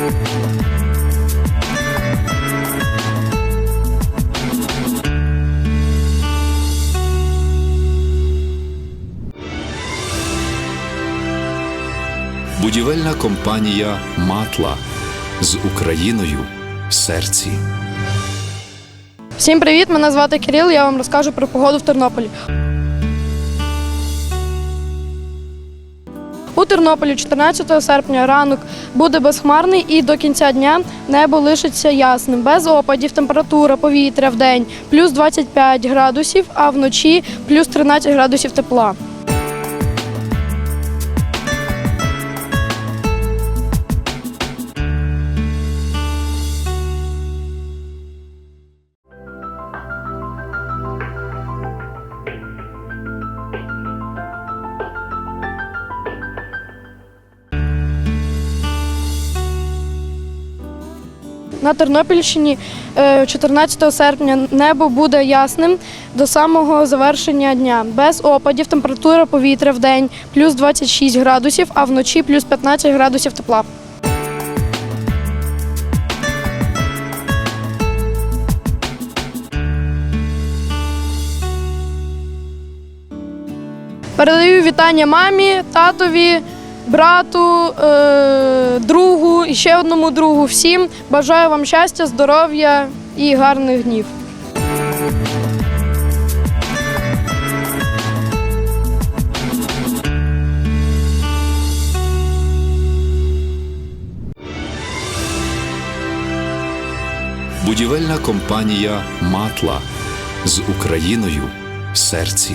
Будівельна компанія Матла з Україною в серці. Всім привіт! Мене звати Кирил. Я вам розкажу про погоду в Тернополі. Тернополі 14 серпня ранок буде безхмарний і до кінця дня небо лишиться ясним, без опадів, температура повітря в день плюс 25 градусів, а вночі плюс 13 градусів тепла. На Тернопільщині е, 14 серпня небо буде ясним до самого завершення дня. Без опадів температура повітря в день плюс 26 градусів, а вночі плюс 15 градусів тепла. Передаю вітання мамі, татові, брату, е, другу і ще одному другу. Всім бажаю вам щастя, здоров'я і гарних днів. Будівельна компанія Матла з Україною в серці.